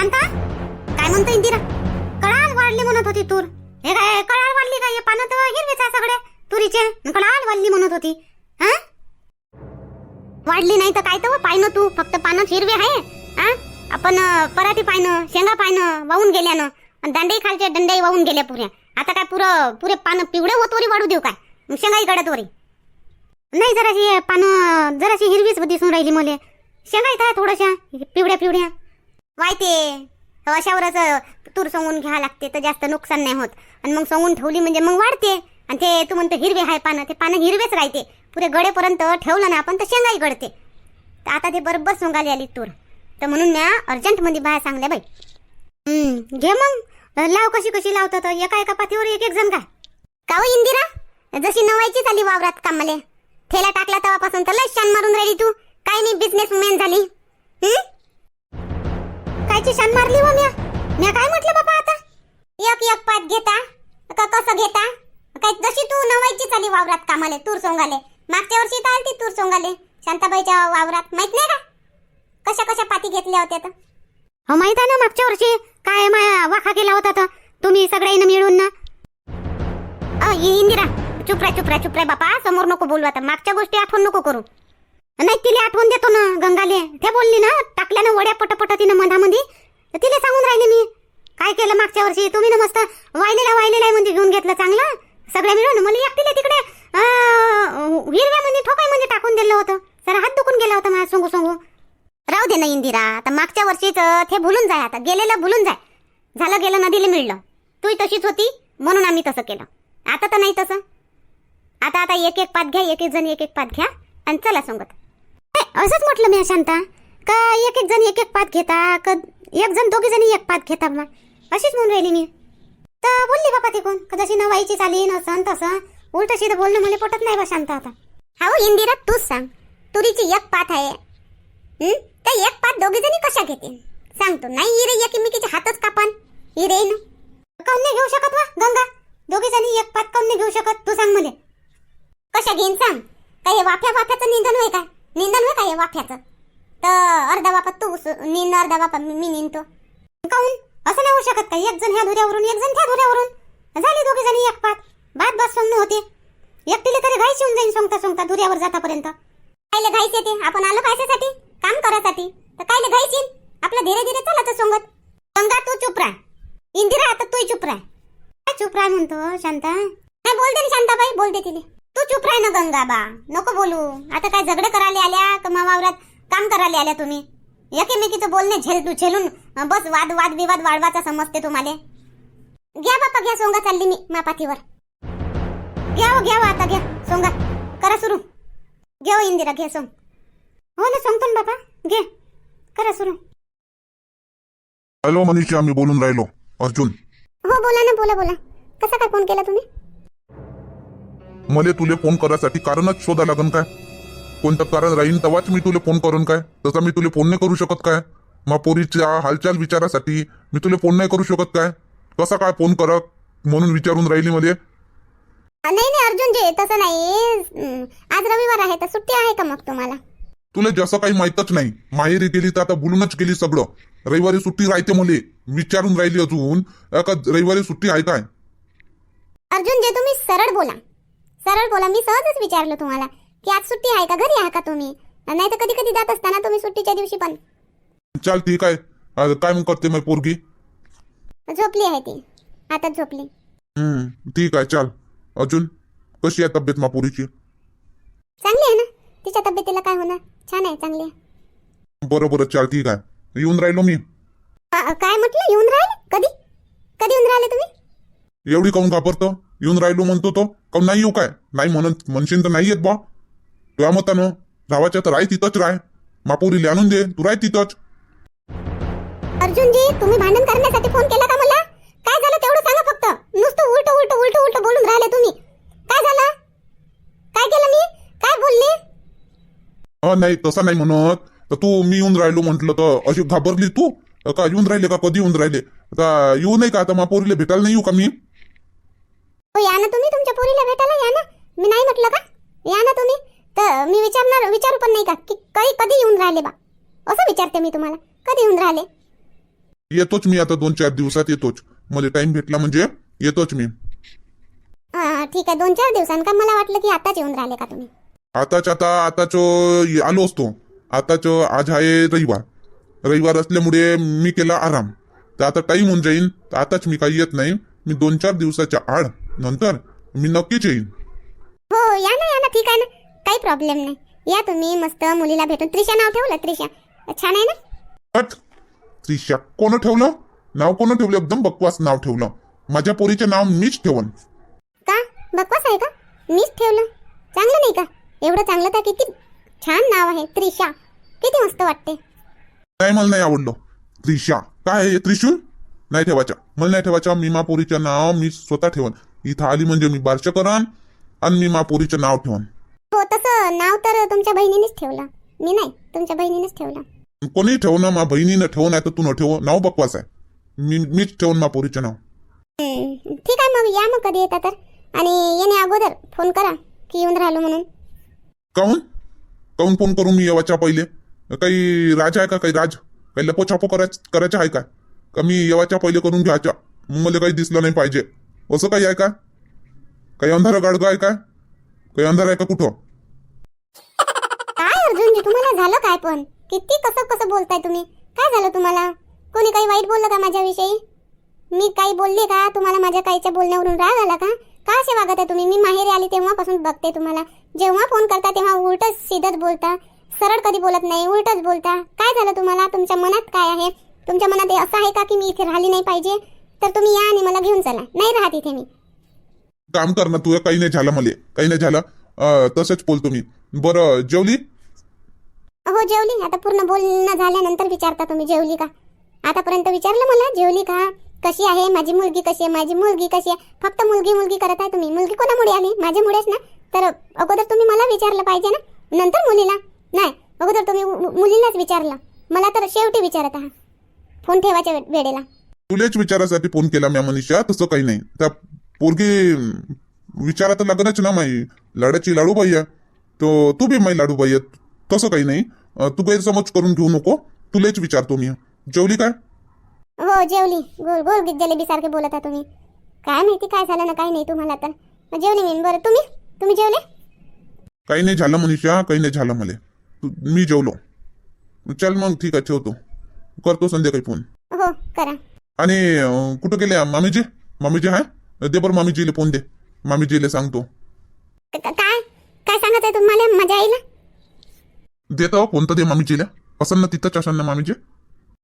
शांता काय म्हणतो इंदिरा? कळाल वाढली म्हणत होती तूर. हे काय कळाल वाढली काय? हे पानं तर हिरवेच आहे सगळे तुरीचे. कळाल वाढली म्हणत होती. हा? वाढली नाही तर काय तर पाहिनं तू? फक्त पानं हिरवे आहे. हा? आपण पराठी पाहिनं शेंगा पाहिनं वाहून गेल्यानं आणि दांडे खालचे दंडे वाहून गेल्या पुऱ्या. आता काय पुरं पुरे पानं पिवळे होत वरी वाढू देऊ काय? मग शेंगाही गडत वरी. नाही जराशी पानं जराशी हिरवीच दिसून राहिली मले. शेंगा इथं आहे थोड्याशा पिवड्या पिवड्या अशावर अशावरच तूर सोंगून घ्यावं लागते तर जास्त नुकसान नाही होत. आणि मग सोंगून ठेवली म्हणजे मग वाढते. आणि ते तू म्हणतो हिरवे आहे पानं ते पानं हिरवेच राहते. पुरे गडेपर्यंत ठेवलं ना आपण तर शेंगाही गडते. तर आता ते बरोबर सोंगाली आली तूर. तर म्हणून म्या अर्जंटमध्ये बाहेर सांगल्या बाई. हम्म, घे मग. लाव कशी कशी लावतात एका एका पातीवर एक एक जण काय का हो, इंदिरा? जशी नवायची झाली वावरात कामाले. ठेला टाकला तेव्हापासून तर लय शान मारून राहिली तू. काय नाही बिझनेस वुमेन झाली. कायची शान मारली हो म्या. म्या काय म्हटलं बाबा आता? एक एक पात घेता का कसं घेता? काय जशी तू नवायची झाली वावरात कामाले तूर सोंगाले. मागच्या वर्षी तर आलती तूर सोंगाले शांताबाईच्या वावरात माहीत नाही का? कशा कशा पाती घेतल्या होत्या तर? हो माहीत आहे ना मागच्या वर्षी काय माया वाखा केला होता तर? तुम्ही सगळ्यांना मिळून ना? इंदिरा चुप राय चुप राय चुप राय बापा समोर नको बोलू आता. मागच्या गोष्टी आठवण नको करू. नाही तिला आठवण देतो ना गंगाले. ते बोलली ना टाकल्यानं वड्या पटपट तिनं मधामध्ये. तर तिला सांगून राहिले मी. काय केलं मागच्या वर्षी? तुम्ही ना मस्त वायलेला वायलेला आहे म्हणजे घेऊन घेतलं चांगलं. सगळ्या मिळून. मला एकटीला तिकडे हिरव्या म्हणजे ठोकाय म्हणजे टाकून दिलं होतं. सर हात दुखून गेला होता माझ्या सोंगू सोंगू. राहू दे ना इंदिरा. आता मागच्या वर्षीच ते भुलून जाय आता. गेलेलं भुलून जाय. झालं गेलं नदीला मिळलं. तूही तशीच होती म्हणून आम्ही तसं केलं. आता तर नाही तसं. आता आता एक एक पात घ्या एक एक जण एक एक पात घ्या. आणि चला सोंगत. असंच म्हटलं मी शांता का एक एक जण एक एक पात घेता? क एक जण दोघे जणी एक पात घेता मग अशीच म्हणून राहिली मी. तर बोलली बापा ती कोण कदाशी जशी नवायची चाली नसन तसं. उलट सीधं बोलणं मला पटत नाही बा शांत आता. हा इंदिरा तूच सांग. तुरीची एक पात आहे. तर एक पात दोघे जणी कशा घेते सांगतो नाही इरे एकमेकीचे हातच कापान. इरे न. काऊन नाही घेऊ शकत वा गंगा? दोघे जणी एक पात काऊन नाही घेऊ शकत? तू सांग मला. कशा घेईन सांग? काय हे वाफ्या वाफ्याचं निंदन होय काय निंदन होय का हे वाफ्याचं? तर अर्धा बापा तू स- अर्धा बापा मी मी निंदतो काऊन? असं नाही होऊ शकत का? एक जण ह्या धुऱ्यावरून एक जण त्या धुऱ्यावरून. झाली दोघे जणी एक पाठ बात भात सोंगणं होते. एकटीला तरी घाईच येऊन जाईन सोंगता सोंगता धुऱ्यावर जातापर्यंत. कायले घाईच येते? आपण आलो कशासाठी काम करासाठी तर कायले घाईच येईन? आपलं धीरे धीरे चालत सोंगत. गंगा तू चुप राह. इंदिरा आता तू चुप राह. काय चुप राह म्हणतो शांता? नाही बोलते ना शांताबाई. बोलते तिने तू चुप राह ना गंगा बा नको बोलू. आता काय झगडे करायला आल्या? का मग वावरात काम करायला आल्या तुम्ही. एकेमेकीचं बोलणे झेल तू झेलून बस वाद वाद विवाद वाढवाचा समजते तुम्हाला. घ्या बापा घ्या सोंगा चालली मी मापातीवर घ्या हो घ्या हो आता घ्या सोंगा. करा सुरू. घे हो इंदिरा घे सोंग. हो ना सांगतो ना बाबा घे. करा सुरू. हॅलो मनीषा मी बोलून राहिलो. अर्जुन. हो बोला ना बोला बोला. कसा काय फोन केला तुम्ही? मले तुले फोन करासाठी कारणच शोधा लागन काय? कोणतं कारण राहीन? तेव्हाच मी तुले फोन करून काय? तसा मी तुले फोन नाही करू शकत काय? मा पोरीच्या हालचाल विचारासाठी मी तुले फोन नाही करू शकत काय? कसा काय फोन करत? म्हणून विचारून राहिली मध्ये नाही नाही अर्जुन जी तसं नाही. आज रविवार आहे तर सुट्टी आहे का मग तुम्हाला? तुला जसं काही माहीतच नाही. माहेरी गेली तर आता बोलूनच गेली सगळं. रविवारी सुट्टी राहते मले. विचारून राहिली अजून. का रविवारी सुट्टी आहे काय? अर्जुन जे तुम्ही सरळ बोला. सरळ बोला. मी सहजच विचारलं तुम्हाला. की आज सुट्टी आहे का? घरी आहे का तुम्ही? नाही तर कधी कधी जात असताना तुम्ही सुट्टीच्या दिवशी पण. चाल ठीक आहे. काय मग करते मग पोरगी? झोपली आहे ती. आता झोपली. हम्म ठीक आहे चाल. अजून? कशी आहे तब्येत मापुरीची चांगली आहे ना? तिच्या तब्येतीला काय होणार? छान आहे चांगली आहे. बरं बरं चाल ठीक आहे. येऊन राहिलो मी. अ, अ, काय म्हटलं? येऊन राहिले? कधी? कधी येऊन राहिले तुम्ही? एवढी काऊन घाबरतो? येऊन राहिलो म्हणतो तो. काऊन नाही येऊ काय? नाही म्हणत म्हणशील तर नाही येत बा. तुझ्या मतानं रावाच्या तर राय तिथंच राय. मापुरीले आणून दे तू राय तिथंच. अर्जुन जी तुम्ही भांडण करण्यासाठी फोन केला का मला? काय झालं तेवढं सांगा फक्त. नुसतं उलट उलट उलट उलट बोलून राहिले तुम्ही. काय झालं? काय केलं मी? काय बोलले? अ नाही तसं नाही म्हणत. तर तू मी येऊन राहिलो म्हटलं तर अशी घाबरली तू? अ, का येऊन राहिले का? कधी येऊन राहिले? आता येऊ नाही का? आता मापुरीले भेटायला नाही येऊ का मी? हो या ना तुम्ही. तुमच्या पोरीला भेटायला या ना. मी नाही म्हटलं का? या ना तुम्ही. तर मी विचारणार विचारू पण नाही का की कधी कधी येऊन राहिले बा? असं विचारते मी तुम्हाला. कधी येऊन राहिले? येतोच मी आता दोन चार दिवसात येतोच. मला टाइम भेटला म्हणजे येतोच मी. हा, ठीक आहे. दोन चार दिवसांनी का? मला वाटलं की आताच येऊन राहिले का तुम्ही? आताच आता आताच आलो असतो. आताच आज आहे रविवार. रविवार असल्यामुळे मी केला आराम. तर आता टाइम होऊन जाईन. तर आताच मी काही येत नाही. मी दोन चार दिवसाच्या आड नंतर मी नक्कीच येईन. हो या ना या ना. ठीक आहे ना. काही प्रॉब्लेम नाही. या तुम्ही मस्त मुलीला भेटून. त्रिशा नाव ठेवलं? त्रिशा. छान आहे ना? हट त्रिशा. कोण ठेवलं? नाव कोण ठेवलं? एकदम बकवास नाव ठेवलं. माझ्या पोरीचे नाव मीच ठेवन. का? बकवास आहे का? मीच ठेवलं. चांगलं नाही का? एवढं चांगलं तर किती छान नाव आहे. त्रिशा. किती मस्त वाटते. नाही मला नाही आवडलं. त्रिशा. काय आहे हे त्रिशूल? नाही ठेवायचं. मला नाही ठेवायचं. मी मा पोरीचं नाव मी स्वतः ठेवन. इथं आली म्हणजे मी बारश करन आणि मी मा पोरीचं नाव ठेवन. हो तसं नाव तर तुमच्या बहिणीनेच ठेवलं. मी नाही तुमच्या बहिणीनेच ठेवलं. कोणी ठेवणं मा बहिणीनं ठेव नाही तर तू न ठेव. नाव बकवास आहे. मी मीच ठेवून मा पोरीचं नाव. हम्म, ठीक आहे मग या मग कधी येता तर. आणि येणे अगोदर फोन करा की येऊन राहिलो म्हणून. काहून? काहून फोन करू मी येवाच्या पहिले? काही राज आहे का काही राज? काही लपो छापो करायच करायचं आहे का? का मी येवाच्या पहिले करून घ्यायच्या? मग मला काही दिसलं नाही पाहिजे. असं काही आहे का? काही अंधारं गाडगं आहे का? काही अंधार आहे का कुठं? काय अर्जुनजी तुम्हाला झालं काय पण? किती कसं कसं बोलताय तुम्ही? काय झालं तुम्हाला? कोणी काही वाईट बोललं का माझ्याविषयी? मी काही बोलले का? तुम्हाला माझ्या काहीच्या बोलण्यावरून राग आला का? का असे वागत आहे तुम्ही? मी माहेरी आली तेव्हापासून बघते तुम्हाला. जेव्हा फोन करता तेव्हा उलटच सीधच बोलता. सरळ कधी बोलत नाही उलटच बोलता. काय झालं तुम्हाला? तुमच्या मनात काय आहे? तुमच्या मनात हे असं आहे का की मी इथे राहिली नाही पाहिजे? तर तुम्ही या आणि मला घेऊन चला. नाही राहत इथे मी. काम कर ना तुझं काही नाही झालं मला काही नाही झालं. तसंच बोलतो मी. बरं जेवली? हो जेवली. आता पूर्ण बोलणं झाल्यानंतर विचारता तुम्ही जेवली का? आतापर्यंत विचारलं मला जेवली का? कशी आहे? माझी मुलगी कशी आहे? माझी मुलगी कशी आहे? फक्त मुलगी मुलगी करत आहे तुम्ही. मुलगी कोणामुळे आली? माझ्यामुळेच ना? तर अगोदर तुम्ही मला विचारलं पाहिजे ना? नंतर मुलीला? नाही. अगोदर तुम्ही मु- मुलीलाच विचारलं. मला तर शेवटी विचारत आहात फोन ठेवायच्या वेळेला. तुलेच विचारासाठी फोन केला म्या मनीषा तसं काही नाही. त्या पोरगी विचारा तर लागणच ना माई. लाडाची लाडूबाई आहे. तो तू बी माई लाडूबाई आहे. तसं काही नाही. तू गैरसमज करून घेऊ नको. तुलेच विचारतो मी. जेवली काय? हो जेवली. गोल गोल जलेबी सारखे बोलत आहात तुम्ही. काय माहिती काय झालं ना काय नाही तुम्हाला तर. जेवली मी. बरं तुम्ही? तुम्ही जेवले? काही नाही झालं मनीषा काही नाही झालं मला. तू- मी जेवलो. चल मग ठीक आहे ठेवतो. करतो संध्याकाळी फोन. हो करा. आणि कुठं गेले मामीजी? मामीजी आहे दे बरं मामीजीला फोन दे. मामीजीला सांगतो. काय? काय सांगत आहे तुम्हाला माझ्या आईला? देतो फोन तर दे मामीजीला. असं ना तिथंच असेल ना मामीजी.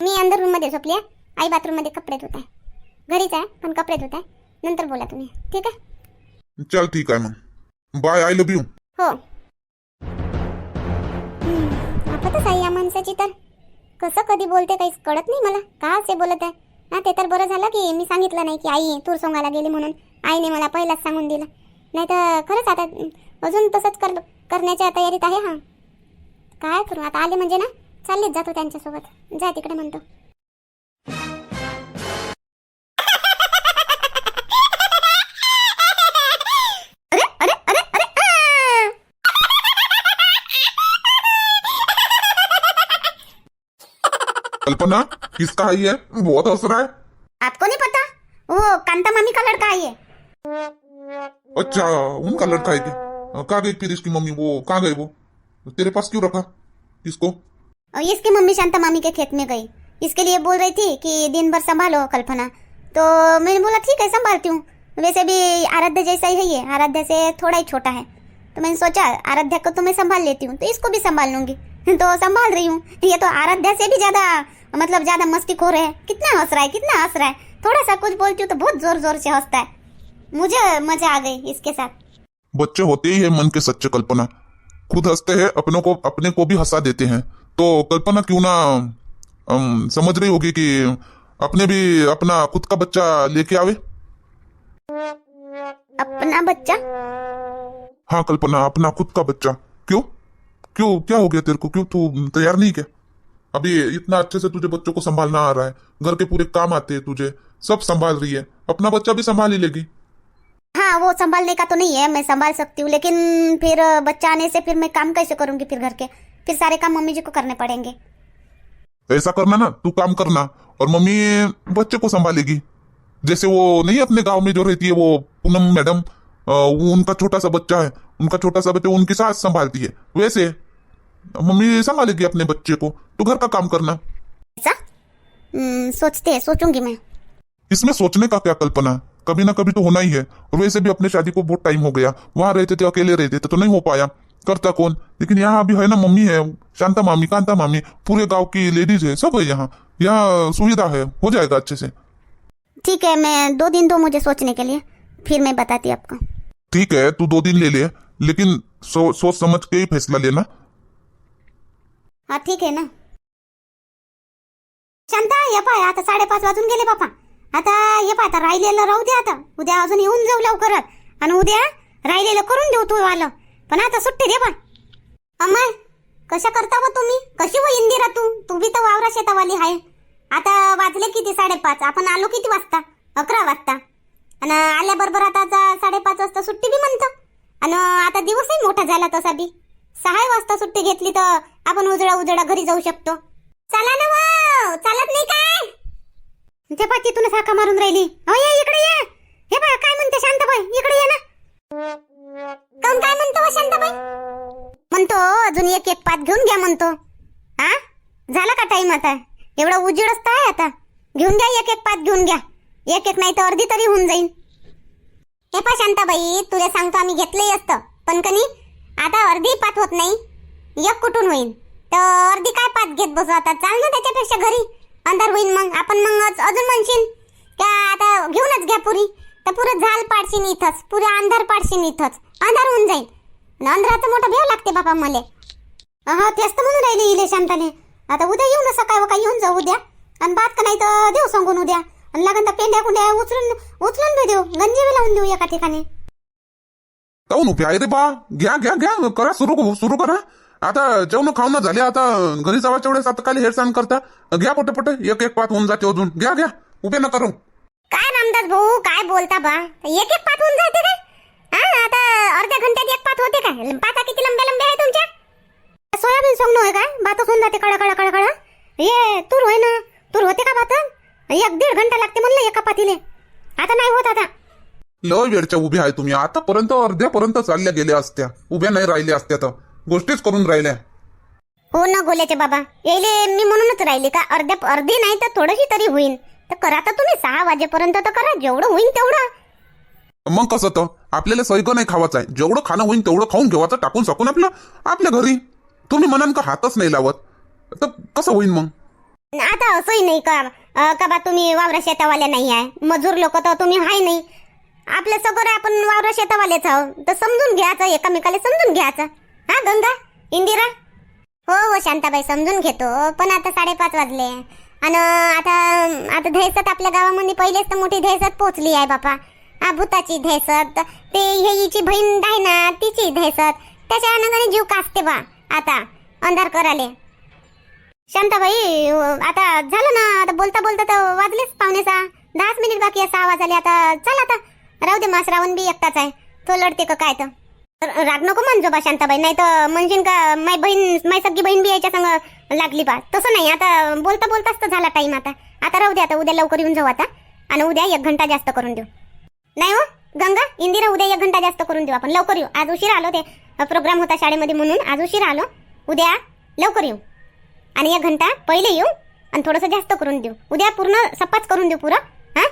मी अंदर रूममध्ये झोपली आहे. आई बाथरूममध्ये कपडे धुत आहे. घरीच आहे पण कपडे धुत आहे. नंतर बोला तुम्ही. ठीक आहे? चल ठीक आहे मग. बाय आय लव्ह यू हो. हम्म, आपतच आहे या माणसाची तर. कसं कधी बोलते काहीच कळत नाही मला. का असे बोलत आहे? हा ते तर बरं झालं की मी सांगितलं नाही की आई तूर सोंगायला गेली म्हणून. आईने मला पहिलाच सांगून दिलं. नाही तर खरंच आता अजून तसंच कर करण्याच्या तयारीत आहे हा. काय करू आता आले म्हणजे ना चाललेच जातो त्यांच्यासोबत. जा तिकडे म्हणतो. कल्पना? किसका है ये? बहुत हंस रहा है। आपको नहीं पता? वो कांता मामी का लड़का है ये। अच्छा उनका लड़का है क्या? कहाँ गई फिर इसकी मम्मी? वो कहाँ गए वो? तेरे पास क्यों रखा? किसको? और इसकी मम्मी शांता मामी के खेत में गई। इसके लिए बोल रही थी कि दिन भर संभालो कल्पना। तो मैंने बोला ठीक है संभालती हूँ। वैसे भी आराध्या जैसा ही है ये। आराध्या से थोड़ा ही छोटा है। तो मैंने सोचा आराध्या को तो मैं संभाल लेती हूँ तो इसको भी संभाल लूँगी। तो संभाल रही हूँ। ये तो आराध्या से भी ज़्यादा मतलब ज़्यादा मस्ती खो रहे हैं। कितना हंस रहा है कितना हंस रहा है। थोड़ा सा कुछ बोलती हूँ तो बहुत ज़ोर ज़ोर से हंसता है। मुझे मज़ा आ गई इसके साथ। बच्चे होते ही है मन के सच्चे कल्पना। खुद हँसते हैं अपनों को अपने को भी हंसा देते हैं। तो कल्पना क्यों ना अम, समझ रही होगी कि अपने भी अपना खुद का बच्चा लेके आवे? अपना बच्चा? हाँ कल्पना अपना खुद का बच्चा। क्यों क्यों हो गया तेरे को? क्यों तू तैयार नहीं क्या? अभी इतना अच्छे से तुझे बच्चों को संभालना आ रहा है। घर के पूरे काम आते हैं तुझे। सब संभाल रही है। अपना बच्चा भी संभाल ही लेगी। हाँ वो संभालने का तो नहीं है मैं संभाल सकती हूँ लेकिन फिर बच्चा आने से फिर मैं काम कैसे करूँगी फिर घर के? फिर सारे काम मम्मी जी को करने पड़ेंगे। ऐसा करना ना तू काम करना और मम्मी बच्चे को संभालेगी। जैसे वो नहीं अपने गाँव में जो रहती है वो पूनम मैडम वो उनका छोटा सा बच्चा है उनका छोटा सा बच्चा उनकी सास संभालती है। वैसे मम्मी संभालेगी अपने बच्चे को? तू घर का काम करना। ऐसा? हम्म, सोचते हैं सोचूँगी मैं। इसमें सोचने का क्या कल्पना है? कभी ना कभी तो होना ही है। और वैसे भी अपने शादी को बहुत टाइम हो गया। वहाँ रहते थे अकेले रहते थे तो नहीं हो पाया। करता कौन? लेकिन यहाँ अभी है ना मम्मी है शांता मामी कांता मामी पूरे गाँव की लेडीज़ है सब है यहाँ। यहाँ सुविधा है हो जाएगा अच्छे से। ठीक है मैं दो दिन दो मुझे सोचने के लिए फिर मैं बताती आपको। ठीक है तू दो दिन ले ले लेकिन सो, सोच समझ के ही फैसला लेना। हा ठीक आहे ना। शांता ये पाय आता साडेपाच वाजून गेले बापा. आता ये पाय आता राहिलेलं राहू दे आता. उद्या अजून येऊन जाऊ लवकर. आणि उद्या राहिलेलं करून देऊ तू आलं. पण आता सुट्टी दे बा अमाय कशा करता व तुम्ही? कशी व इंदिरा तू? तू बी तर वावरा शेतावाली आहे. आता वाजले किती साडेपाच? आपण आलो किती वाजता? अकरा वाजता. आणि आल्याबरोबर आता साडेपाच वाजता सुट्टी बी म्हणतो. आणि आता दिवसही मोठा झाला तसा बी. सहा वाजता सुट्टी घेतली तर आपण उजळा उजळा घरी जाऊ शकतो. चला ना वाव, चालत नाही काय? ते पाय तिथूनच साखा मारून राहिली. हो ये इकडे ये. हे बा काय म्हणते शांताबाई? इकडे ये ना. कोण काय म्हणतो व शांताबाई? म्हणतो अजून एक एक पात घेऊन घ्या म्हणतो. हा झाला का टाइम आता? एवढा उजेडच तर आहे आता. घेऊन घ्या एक एक पात घेऊन घ्या. एक एक नाही तर अर्धी तरी होऊन जाईल हे पा शांताबाई तुला सांगतो आम्ही घेतलंही असतं. पण कनी आता अर्धी पात होत नाही. एक कुठून होईल तर अर्धी काय पात घेत बसू आता? चाल ना त्याच्यापेक्षा घरी. अंधार होईल मग. आपण मग अजून म्हणशील? का आता घेऊनच घ्या पुरी. तर पुरं झाल पाडशीन इथंच. पुरे अंधार पाडशीन इथंच. अंधार होऊन जाईल अंधाराचं मोठं भेव लागते बाबा मला. हा तेच तर म्हणून राहिली इले शांताने. आता उद्या येऊ ना सकाळ का येऊन जाऊ उद्या. आणि बात का नाही तर देऊ सांगून उद्या. आणि लागन तर पेंड्या कुंड्या उचलून उचलून बी देऊ गंजी बी लावून देऊ एका ठिकाणी काऊन उभे आहे रे बा घ्या घ्या घ्या करा सुरू सुरू करा आता जेवण खाऊन झाले आता घरी जावाच्या वेळेस आता काय हेरसाण करता घ्या पटे पटे एक एक पात होऊन जाते अजून घ्या घ्या उभे न करू काय रामदास भाऊ काय बोलता बा एक एक पात होऊन जाते काय हा आता अर्ध्या घंट्यात एक पात होते काय पाता किती लंब्या लंब्या आहे तुमच्या सोयाबीन सोंगणं होय काय भातच होऊन जाते कळा कळा कळा कळा ये तूर होय ना तूर होते का भात एक दीड घंटा लागते म्हणलं एका पातीले. आता नाही होत आता. लय वेळच्या उभ्या आहे तुम्ही. आतापर्यंत अर्ध्यापर्यंत चालल्या गेल्या असत्या. उभ्या नाही राहिल्या असत्या तर. गोष्टीच करून राहिल्या. हो ना गोल्याचे बाबा. येले मी म्हणूनच राहिली का अर्ध्या अर्धी नाही तर थोडीशी तरी होईल तर करा तर तुम्ही. सहा वाजेपर्यंत तर करा. जेवढं होईल तेवढं. मग कसं तर? आपल्याला सैक नाही खावाचं आहे. जेवढं खाणं होईल तेवढं खाऊन घेवायचं टाकून सकून आपलं आपल्या घरी. तुम्ही म्हणाल का हातच नाही लावत? तर कसं होईल मग? आता असंही नाही का? का बा तुम्ही वावरा शेतावाल्या नाही आहे? मजूर लोक तर तुम्ही हाय नाही. आपलं सगळं आपण वावरा शेतावालेच आहो. तर समजून घ्यायचं एकामेकाला समजून घ्यायचं. हा गंगा इंदिरा? हो हो शांताबाई समजून घेतो. पण आता साडेपाच वाजले. आणि आता आता धैसत आपल्या गावामध्ये पहिलेच तर मोठी धैसत पोचली आहे बापा. हा भूताची धैसत ते हे हिची बहीण आहे ना तिची धैसत. त्याच्या अनगाने जीव कासते बा आता. अंधार कराले शांताबाई आता झालं ना आता बोलता बोलता तर वाजलेच पाहुण्याचा सहा दहाच मिनिट बाकी सहा वाजले आता चल आता. राहू दे मास रावण बी एकटाच आहे. तो लढते का काय तर. राग नको म्हणजो बा शांताबाई नाही तर म्हणशील का माय बहीण माय सगळी बहीण बी याच्या संग लागली बा. तसं नाही आता बोलता बोलताच तर झाला टाईम आता. आता राहू दे आता उद्या लवकर येऊन जाऊ आता. आणि उद्या एक घंटा जास्त करून देऊ. नाही हो गंगा इंदिरा उद्या एक घंटा जास्त करून देऊ आपण. लवकर येऊ. आज उशीर आलो ते प्रोग्राम होता शाळेमध्ये म्हणून. आज उशीर आलो. उद्या लवकर येऊ. आणि एक घंटा पहिले येऊ आणि थोडंसं जास्त करून देऊ. उद्या पूर्ण सपाच करून देऊ पुरं हा?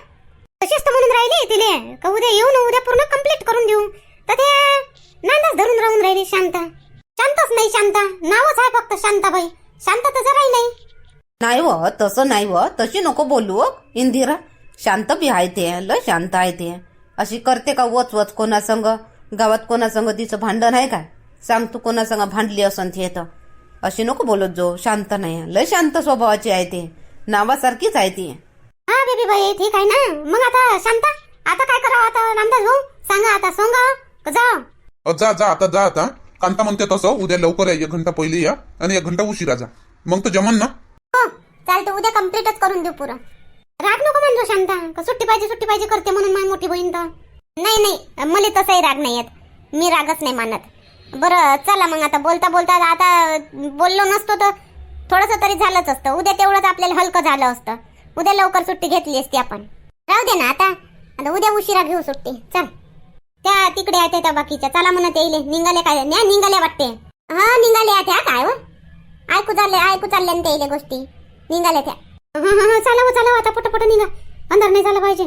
तशीच तर म्हणून राहिली तिले. का उद्या येऊ ना उद्या पूर्ण कंप्लीट करून देऊ. तर ते नांदाच धरून राहून राहिली शांत. शांतच नाही शांता. नावच आहे फक्त शांताबाई. शांत तर जराही नाही. नाही व तसं नाही व. तशी नको बोलू हो, इंदिरा. शांत बी आहे ते लय शांत आहे ते. अशी करते का वच वच कोणासंग? गावात कोणासंग तिचं भांडण आहे का सांग तू कोणासंग भांडली असन ते तर. अशी नको बोलत जो शांत नाही. लय शांत स्वभावाची आहे ते. नावासारखीच आहे ती. हा बेबी बाई ठीक आहे ना? मग आता शांता. आता काय करावं? आता रामदास भाऊ सांगा आता. सोंगा का जा. अ, जा जा. आता जा आता. कांता म्हणते तसं. उद्या लवकर या. एक घंटा पहिले या. आणि एक घंटा उशिरा जा. मग तर जमन ना? हो. चालतं. उद्या कम्प्लीटच करून देऊ पुरं. राग नको म्हणतो शांता. का सुट्टी पाहिजे सुट्टी पाहिजे करते म्हणून माझी मोठी बहीण तर. नाही नाही. मला तसाही राग नाही येत. मी रागच नाही मानत. बरं चला मग आता. बोलता बोलता आता बोललो नसतो तर थोडंसं तरी झालंच असतं. उद्या तेवढंच आपल्याला हलकं झालं असतं. उद्या लवकर सुट्टी घेतली असती आपण. राहू दे ना आता. आता उद्या उशिरा घेऊ सुट्टी. चल. त्या तिकडे आहेत त्या बाकीच्या. चला म्हणत येईल. निघाले काय? न्या निघाले वाटते. हा निघाले आहेत ह्या काय हो? ऐकू चालले ऐकू चालले ना ते गोष्टी. निघाले त्या. हा, हा, हा, चला हो, चला हो, आता पटपट निघा. अंधार नाही झालं पाहिजे.